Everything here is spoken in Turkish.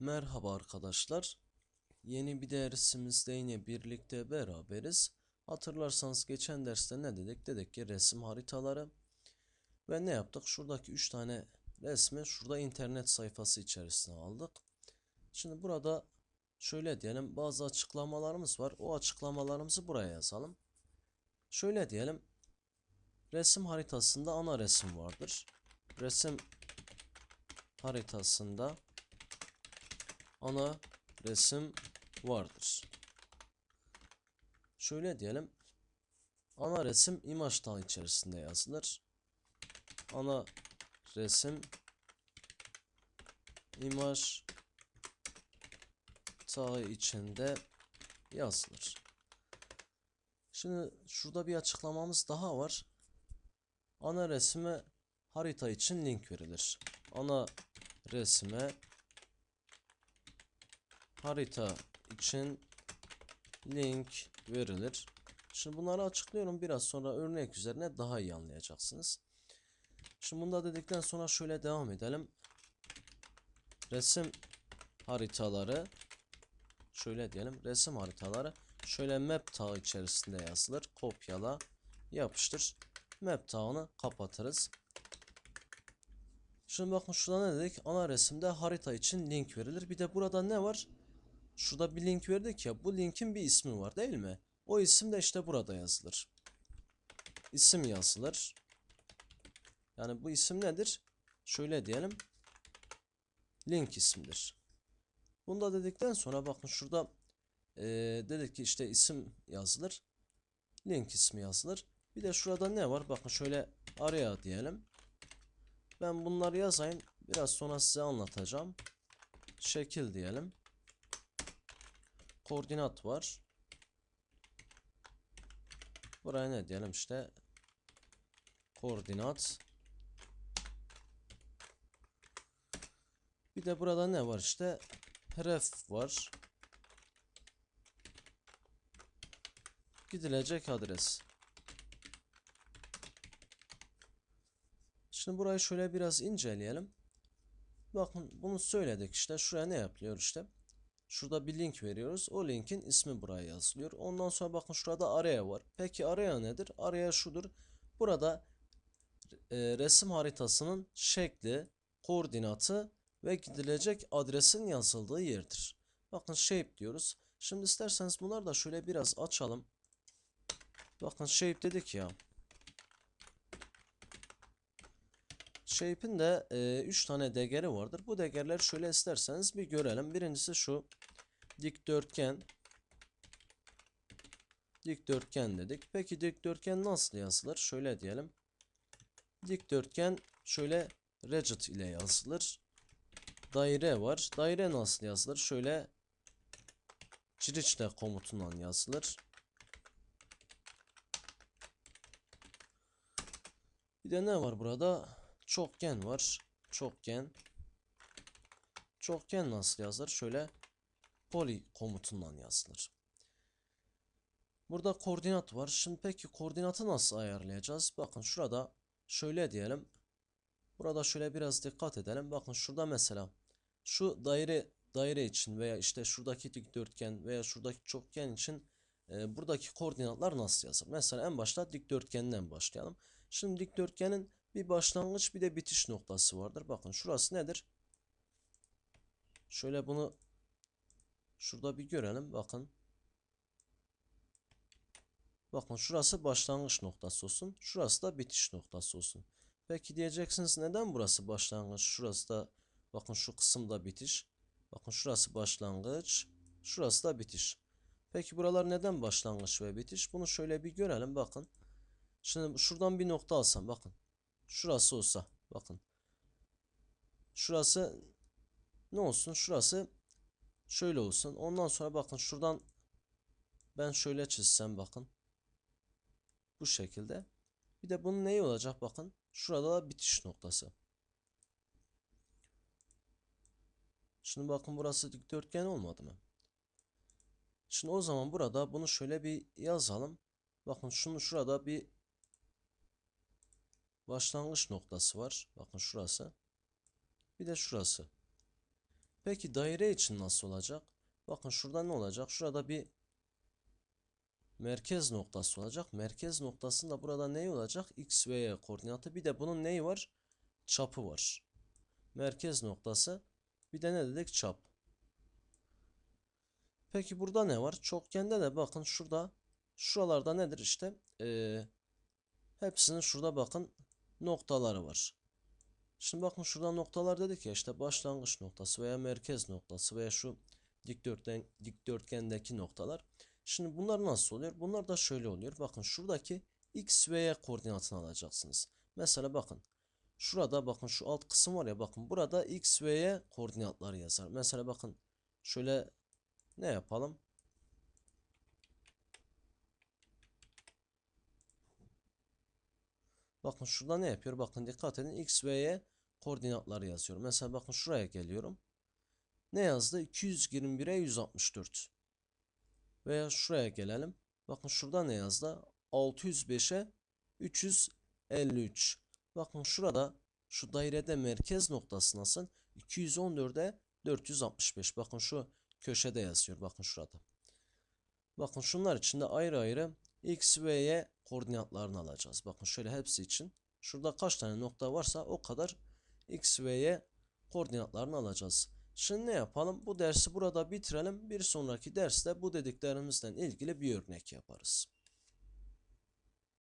Merhaba arkadaşlar. Yeni bir dersimizde yine birlikte beraberiz. Hatırlarsanız geçen derste ne dedik? Dedik ki resim haritaları. Ve ne yaptık? Şuradaki 3 tane resmi şurada internet sayfası içerisine aldık. Şimdi burada şöyle diyelim bazı açıklamalarımız var. O açıklamalarımızı buraya yazalım. Şöyle diyelim. Resim haritasında ana resim vardır. Resim haritasında ana resim vardır. Şöyle diyelim. Ana resim imaj tağı içerisinde yazılır. Ana resim imaj tağı içinde yazılır. Şimdi şurada bir açıklamamız daha var. Ana resime harita için link verilir. Ana resime harita için link verilir. Şimdi bunları açıklıyorum. Biraz sonra örnek üzerine daha iyi anlayacaksınız. Şimdi bunu da dedikten sonra şöyle devam edelim. Resim haritaları şöyle diyelim. Resim haritaları şöyle map tağı içerisinde yazılır. Kopyala, yapıştır. Map tağını kapatırız. Şimdi bakın şurada ne dedik? Ana resimde harita için link verilir. Bir de burada ne var? Şurada bir link verdik ya. Bu linkin bir ismi var değil mi? O isim de işte burada yazılır. İsim yazılır. Yani bu isim nedir? Şöyle diyelim. Link ismidir. Bunu da dedikten sonra bakın şurada eee dedik ki işte isim yazılır. Link ismi yazılır. Bir de şurada ne var? Bakın şöyle araya diyelim. Ben bunları yazayım. Biraz sonra size anlatacağım. Şekil diyelim. Koordinat var. Buraya ne diyelim işte. Koordinat. Bir de burada ne var işte. Ref var. Gidilecek adres. Şimdi burayı şöyle biraz inceleyelim. Bakın bunu söyledik işte. Şuraya ne yapılıyor işte. Şurada bir link veriyoruz. O linkin ismi buraya yazılıyor. Ondan sonra bakın şurada araya var. Peki araya nedir? Araya şudur. Burada e, resim haritasının şekli, koordinatı ve gidilecek adresin yazıldığı yerdir. Bakın shape diyoruz. Şimdi isterseniz bunları da şöyle biraz açalım. Bakın shape dedik ya. Shape'in de 3 tane değeri vardır. Bu değerler şöyle isterseniz bir görelim. Birincisi şu dikdörtgen dikdörtgen dedik. Peki dikdörtgen nasıl yazılır? Şöyle diyelim. Dikdörtgen şöyle rigid ile yazılır. Daire var. Daire nasıl yazılır? Şöyle ciriçle komutundan yazılır. Bir de ne var burada? Çokgen var. Çokgen. Çokgen nasıl yazılır? Şöyle poly komutundan yazılır. Burada koordinat var. Şimdi peki koordinatı nasıl ayarlayacağız? Bakın şurada şöyle diyelim. Burada şöyle biraz dikkat edelim. Bakın şurada mesela şu daire daire için veya işte şuradaki dikdörtgen veya şuradaki çokgen için e, buradaki koordinatlar nasıl yazılır? Mesela en başta dikdörtgenden başlayalım. Şimdi dikdörtgenin bir başlangıç bir de bitiş noktası vardır. Bakın şurası nedir? Şöyle bunu şurada bir görelim. Bakın. Bakın şurası başlangıç noktası olsun. Şurası da bitiş noktası olsun. Peki diyeceksiniz neden burası başlangıç? Şurası da bakın şu kısımda bitiş. Bakın şurası başlangıç. Şurası da bitiş. Peki buralar neden başlangıç ve bitiş? Bunu şöyle bir görelim. Bakın. Şimdi şuradan bir nokta alsam. Bakın. Şurası olsa. Bakın. Şurası ne olsun? Şurası şöyle olsun. Ondan sonra bakın şuradan ben şöyle çizsem bakın. Bu şekilde. Bir de bunun neyi olacak bakın. Şurada da bitiş noktası. Şimdi bakın burası dikdörtgen olmadı mı? Şimdi o zaman burada bunu şöyle bir yazalım. Bakın şunu şurada bir başlangıç noktası var. Bakın şurası. Bir de şurası. Peki daire için nasıl olacak? Bakın şurada ne olacak? Şurada bir merkez noktası olacak. Merkez noktasında burada ne olacak? X ve Y koordinatı. Bir de bunun neyi var? Çapı var. Merkez noktası. Bir de ne dedik? Çap. Peki burada ne var? Çokgende de bakın şurada şuralarda nedir işte? Ee, hepsinin şurada bakın noktaları var. Şimdi bakın şurada noktalar dedik ya işte başlangıç noktası veya merkez noktası veya şu dikdörtgen dikdörtgendeki noktalar. Şimdi bunlar nasıl oluyor? Bunlar da şöyle oluyor. Bakın şuradaki x ve y koordinatını alacaksınız. Mesela bakın şurada bakın şu alt kısım var ya bakın burada x ve y koordinatları yazar. Mesela bakın şöyle ne yapalım? Bakın şurada ne yapıyor? Bakın dikkat edin. X ve Y koordinatları yazıyor. Mesela bakın şuraya geliyorum. Ne yazdı? 221'e 164. Veya şuraya gelelim. Bakın şurada ne yazdı? 605'e 353. Bakın şurada şu dairede merkez noktası nasıl? 214'e 465. Bakın şu köşede yazıyor. Bakın şurada. Bakın şunlar için de ayrı ayrı x ve y koordinatlarını alacağız. Bakın şöyle hepsi için. Şurada kaç tane nokta varsa o kadar x ve y koordinatlarını alacağız. Şimdi ne yapalım? Bu dersi burada bitirelim. Bir sonraki derste bu dediklerimizden ilgili bir örnek yaparız.